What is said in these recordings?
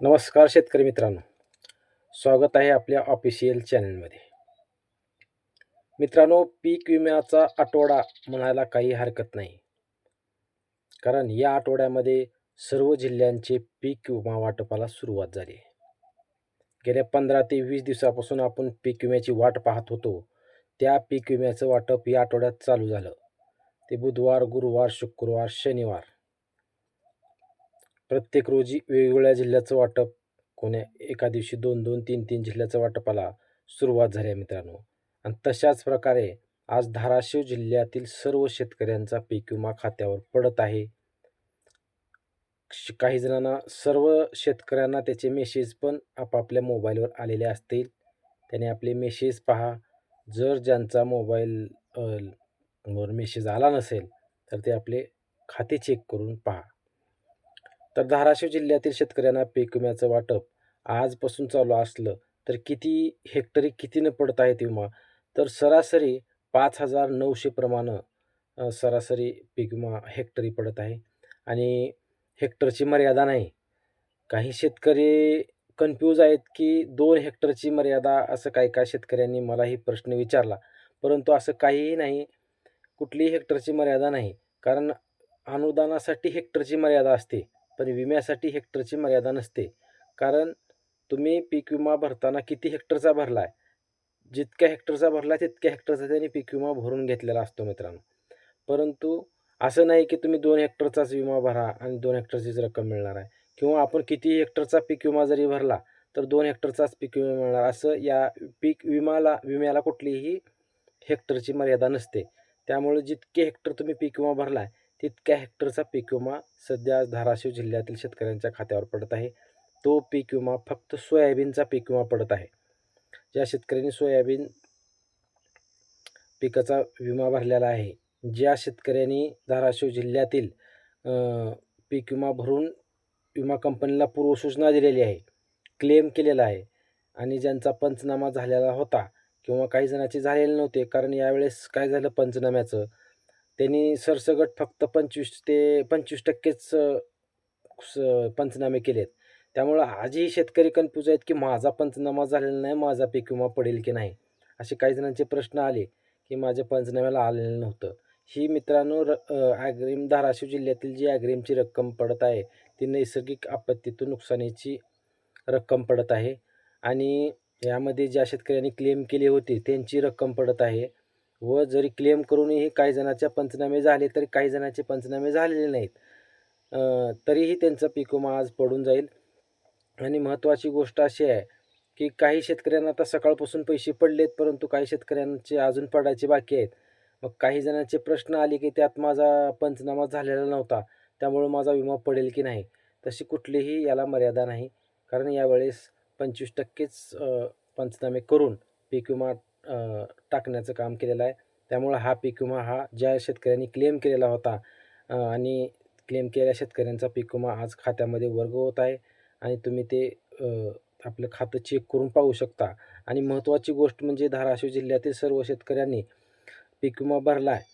नमस्कार शेतकरी मित्रांनो. स्वागत आहे आपल्या ऑफिशियल चॅनलमध्ये मित्रांनो पीक विम्याचा आठवडा म्हणायला काही हरकत नाही. कारण या आठवड्यामध्ये सर्व जिल्ह्यांचे पीक विमा वाटपाला सुरुवात झाली. आहे गेल्या पंधरा ते वीस दिवसापासून आपण पीक विम्याची वाट पाहत होतो. त्या पीक विम्याचं वाटप या आठवड्यात चालू झालं. ते बुधवार गुरुवार शुक्रवार शनिवार प्रत्येक रोजी वेगवेगळ्या जिल्ह्याचं वाटप. कोण्या एका दिवशी दोन दोन तीन तीन जिल्ह्याचं वाटपाला सुरुवात झाली आहे मित्रांनो. आणि तशाच प्रकारे आज धाराशिव जिल्ह्यातील सर्व शेतकऱ्यांचा पीक विमा खात्यावर पडत आहे. श- काही जणांना सर्व शेतकऱ्यांना त्याचे मेसेज पण आपापल्या मोबाईलवर आलेले असतील. त्याने आपले मेसेज पहा. जर ज्यांचा मोबाईल वर मेसेज आला नसेल तर ते आपले खाते चेक करून पहा. तर धाराशिव जिल्ह्यातील शेतकऱ्यांना पीक विम्याचं वाटप आजपासून चालू असलं तर किती हेक्टरी कितीनं पडत आहेत विमा? तर सरासरी पाच हजार नऊशे प्रमाणं सरासरी पीक विमा हेक्टरी पडत आहे. आणि हेक्टरची मर्यादा नाही. काही शेतकरी कन्फ्यूज आहेत की दोन हेक्टरची मर्यादा असं काही काय शेतकऱ्यांनी मलाही प्रश्न विचारला. परंतु असं काहीही नाही. कुठलीही हेक्टरची मर्यादा नाही. कारण अनुदानासाठी हेक्टरची मर्यादा असते. पण विम्यासाठी हेक्टरची मर्यादा नसते. कारण तुम्ही पीक विमा भरताना किती हेक्टरचा भरला आहे जितक्या हेक्टरचा भरला तितक्या हेक्टरचा त्यांनी पीक विमा भरून घेतलेला असतो मित्रांनो. परंतु असं नाही की तुम्ही दोन हेक्टरचाच विमा भरा आणि दोन हेक्टरचीच रक्कम मिळणार आहे. किंवा आपण किती हेक्टरचा पीक विमा जरी भरला तर दोन हेक्टरचाच पीक विमा मिळणार. असं या पीक विमाला विम्याला कुठलीही हेक्टरची मर्यादा नसते. त्यामुळे जितके हेक्टर तुम्ही पीक विमा भरला आहे तितक्या हेक्टरचा पीक विमा सध्या धाराशिव जिल्ह्यातील शेतकऱ्यांच्या खात्यावर पडत आहे. तो पीक विमा फक्त सोयाबीनचा पीक विमा पडत आहे. ज्या शेतकऱ्यांनी सोयाबीन पिकाचा विमा भरलेला आहे ज्या शेतकऱ्यांनी धाराशिव जिल्ह्यातील पीक विमा भरून विमा कंपनीला पूर्वसूचना दिलेली आहे क्लेम केलेला आहे आणि ज्यांचा पंचनामा झालेला होता किंवा काही जणांचे झालेले नव्हते कारण यावेळेस काय झालं पंचनाम्याचं? त्यांनी सरसगट फक्त पंचवीस ते पंचवीस टक्केच स- पंचनामे केलेत. त्यामुळं आजही शेतकरी कन्फ्यूज आहेत की माझा पंचनामा झालेला नाही माझा पीक विमा पडेल की नाही? असे काही जणांचे प्रश्न आले की माझ्या पंचनाम्याला आलेलं नव्हतं. ही मित्रांनो र ॲग्रीम धाराशिव जिल्ह्यातील जी ॲग्रीमची रक्कम पडत आहे ती नैसर्गिक आपत्तीतून नुकसानीची रक्कम पडत आहे. आणि यामध्ये ज्या शेतकऱ्यांनी क्लेम केली होती त्यांची रक्कम पडत आहे. व जरी क्लेम करूनही काही जणांचे पंचनामे झाले तरी काही जणांचे पंचनामे झालेले नाहीत. तरीही त्यांचा पीक विमा आज पडून जाईल. आणि महत्त्वाची गोष्ट अशी आहे की काही शेतकऱ्यांना आता सकाळपासून पैसे पडलेत परंतु काही शेतकऱ्यांचे अजून पडायचे बाकी आहेत. मग काही जणांचे प्रश्न आले की त्यात माझा पंचनामा झालेला नव्हता त्यामुळं माझा विमा पडेल की नाही? तशी कुठलीही याला मर्यादा नाही. कारण यावेळेस पंचवीस टक्केच पंचनामे करून पीक विमा टाकण्याचं काम केलेलं आहे. त्यामुळं हा पीक विमा हा ज्या शेतकऱ्यांनी क्लेम केलेला होता आणि क्लेम केलेल्या शेतकऱ्यांचा पीक विमा आज खात्यामध्ये वर्ग होत आहे. आणि तुम्ही ते आपलं खातं चेक करून पाहू शकता. आणि महत्त्वाची गोष्ट म्हणजे धाराशिव जिल्ह्यातील सर्व शेतकऱ्यांनी पीक विमा भरला आहे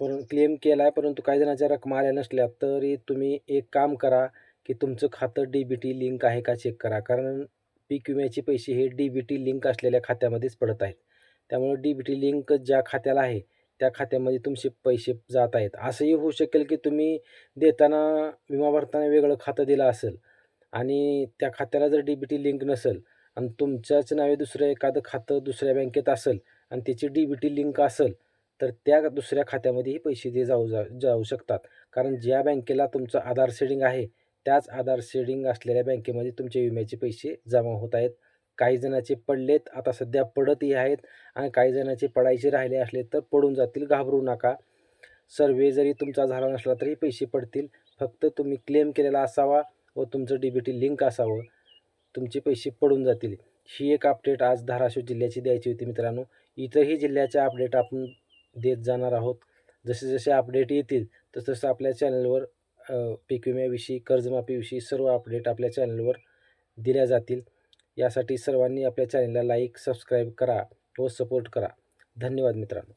पर क्लेम केला आहे परंतु काही जणांच्या रकमा आल्या नसल्या तरी तुम्ही एक काम करा की तुमचं खातं डी बी टी लिंक आहे का चेक करा. कारण पीक विम्याचे पैसे हे डी बी टी लिंक असलेल्या खात्यामध्येच पडत आहेत. त्यामुळे डी बी टी लिंक ज्या खात्याला आहे त्या खात्यामध्ये तुमचे पैसे जात आहेत. असंही होऊ शकेल की तुम्ही देताना विमा भरताना वेगळं खातं दिलं असेल आणि त्या खात्याला जर डी बी टी लिंक नसेल आणि तुमच्याच नावे दुसरं एखादं खातं दुसऱ्या बँकेत असेल आणि त्याची डी बी टी लिंक असेल तर त्या दुसऱ्या खात्यामध्येही पैसे ते जाऊ जा जाऊ शकतात. कारण ज्या बँकेला तुमचं आधार सेडिंग आहे त्याच आधार शेडिंग असलेल्या बँकेमध्ये तुमचे विम्याचे पैसे जमा होत आहेत. काही जणांचे पडलेत आता सध्या पडतही आहेत आणि काही जणांचे पडायचे राहिले असले तर पडून जातील घाबरू नका. सर्वे जरी तुमचा झाला नसला तरी पैसे पडतील. फक्त तुम्ही क्लेम केलेला असावा व तुमचं डी बी टी लिंक असावं. तुमचे पैसे पडून जातील. ही एक अपडेट आज धाराशिव जिल्ह्याची द्यायची होती मित्रांनो. इतरही जिल्ह्याच्या अपडेट आपण देत जाणार आहोत. जसे जसे अपडेट येतील तसं आपल्या चॅनलवर पीक विम्याविषयी कर्जमाफीविषयी सर्व अपडेट आपल्या चॅनलवर दिल्या जातील. यासाठी सर्वांनी आपल्या चॅनलला लाईक सबस्क्राईब करा व सपोर्ट करा. धन्यवाद मित्रांनो.